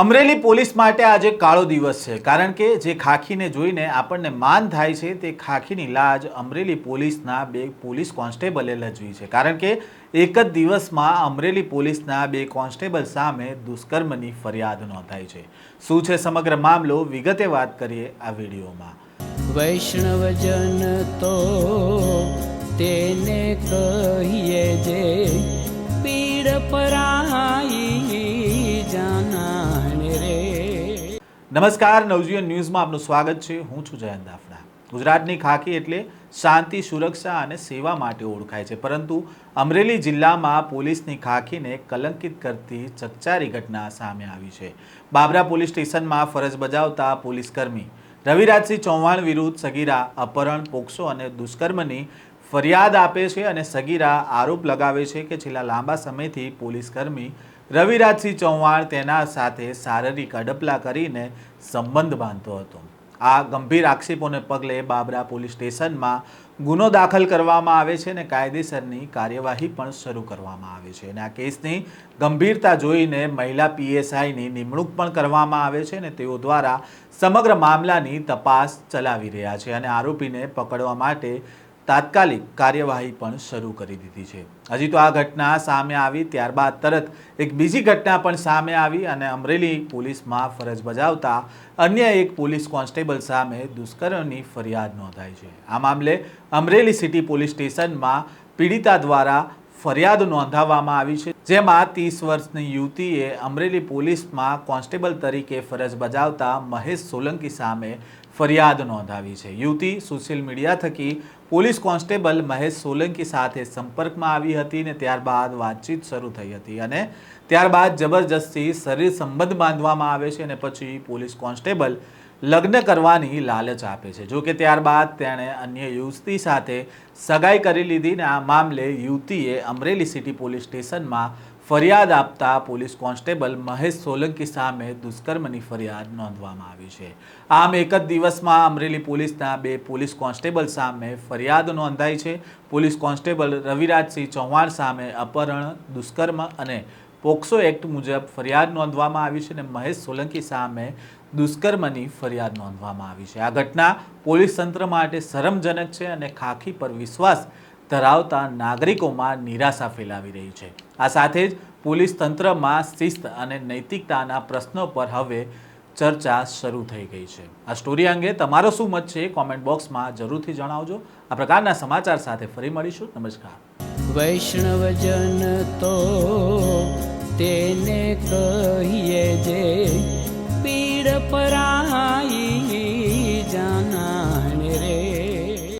Amreli police માટે આજે કાળો દિવસ છે, કારણ કે જે ખાખીને જોઈને આપણને માન થાય છે, તે ખાખીની લાજ અમરેલી પોલીસના બે પોલીસ કોન્સ્ટેબલે લજવી છે. કારણ કે એક જ દિવસમાં અમરેલી પોલીસના બે કોન્સ્ટેબલ સામે દુષ્કર્મની ફરિયાદ નોંધાઈ છે. શું છે સમગ્ર મામલો? વિગતે વાત કરીએ આ વિડીયોમાં. વૈષ્ણવજન તો તેને કહીએ જે પીડ પરાઈ નમસ્કાર, નવજીવન ન્યૂઝમાં આપનું સ્વાગત છે. હું છું જયંત દાફડા. ગુજરાતની ખાકી એટલે શાંતિ, સુરક્ષા અને સેવા માટે ઓળખાય છે. પરંતુ અમરેલી જિલ્લામાં પોલીસની ખાખીને કલંકિત કરતી ચકચારી ઘટના સામે આવી છે. બાબરા પોલીસ સ્ટેશનમાં ફરજ બજાવતા પોલીસકર્મી રવિરાજસિંહ ચૌહાણ વિરુદ્ધ સગીરા અપહરણ, પોક્સો અને દુષ્કર્મની ફરિયાદ આપે છે અને સગીરા આરોપ લગાવે છે કે છેલ્લા લાંબા સમયથી પોલીસકર્મી રવિરાજસિંહ ચૌહાણ તેના સાથે શારીરિક અડપલા કરીને સંબંધ બાંધતો હતો. આ ગંભીર આક્ષેપોને પગલે બાબરા પોલીસ સ્ટેશનમાં ગુનો દાખલ કરવામાં આવે છે અને કાયદેસરની કાર્યવાહી પણ શરૂ કરવામાં આવે છે અને આ કેસની ગંભીરતા જોઈને મહિલા પીએસઆઈની નિમણૂક પણ કરવામાં આવે છે અને તેઓ દ્વારા સમગ્ર મામલાની તપાસ ચલાવી રહ્યા છે અને આરોપીને પકડવા માટે તાત્કાલિક કાર્યવાહી પણ શરૂ કરી દીધી છે. હજી તો આ ઘટના સામે આવી, ત્યારબાદ તરત એક બીજી ઘટના પણ સામે આવી અને અમરેલી પોલીસમાં ફરજ બજાવતા અન્ય એક પોલીસ કોન્સ્ટેબલ સામે દુષ્કર્મની ફરિયાદ નોંધાઈ છે. આ મામલે અમરેલી સિટી પોલીસ સ્ટેશનમાં પીડિતા દ્વારા ફરિયાદ નોંધાવવામાં આવી છે. જેમાં ત્રીસ વર્ષની યુવતીએ અમરેલી પોલીસમાં કોન્સ્ટેબલ તરીકે ફરજ બજાવતા મહેશ સોલંકી સામે ફરિયાદ નોંધાવી છે. યુવતી સોશિયલ મીડિયા થકી પોલીસ કોન્સ્ટેબલ મહેશ સોલંકી સાથે સંપર્કમાં આવી હતી ને ત્યારબાદ વાતચીત શરૂ થઈ હતી અને ત્યારબાદ જબરજસ્તી શરીર સંબંધ બાંધવામાં આવે છે અને પછી પોલીસ કોન્સ્ટેબલ લગ્ન કરવાની લાલચ આપે છે. જોકે ત્યારબાદ તેણે અન્ય યુવતી સાથે સગાઈ કરી લીધી ને આ મામલે યુવતીએ અમરેલી સિટી પોલીસ સ્ટેશનમાં ફરિયાદ આપતા પોલીસ કોન્સ્ટેબલ મહેશ સોલંકી સામે દુષ્કર્મની ફરિયાદ નોંધવામાં આવી છે. આમ એક જ દિવસમાં અમરેલી પોલીસના બે પોલીસ કોન્સ્ટેબલ સામે ફરિયાદ નોંધાઈ છે. પોલીસ કોન્સ્ટેબલ રવિરાજસિંહ ચૌહાણ સામે અપહરણ, દુષ્કર્મ અને પોક્સો એક્ટ મુજબ ફરિયાદ નોંધવામાં આવી છે અને મહેશ સોલંકી સામે દુષ્કર્મની ફરિયાદ નોંધવામાં આવી છે. આ ઘટના પોલીસ તંત્ર માટે શરમજનક છે અને ખાખી પર વિશ્વાસ ધરાવતા નાગરિકોમાં નિરાશા ફેલાવી રહી છે. આ સાથે જ પોલીસ તંત્રમાં શિસ્ત અને નૈતિકતાના પ્રશ્નો પર હવે ચર્ચા શરૂ થઈ ગઈ છે. આ સ્ટોરી અંગે તમારો શું મત છે કોમેન્ટ બોક્સમાં જરૂરથી જણાવજો. આ પ્રકારના સમાચાર સાથે ફરી મળીશું. નમસ્કાર. વૈષ્ણવજન તો તેને કહીએ જે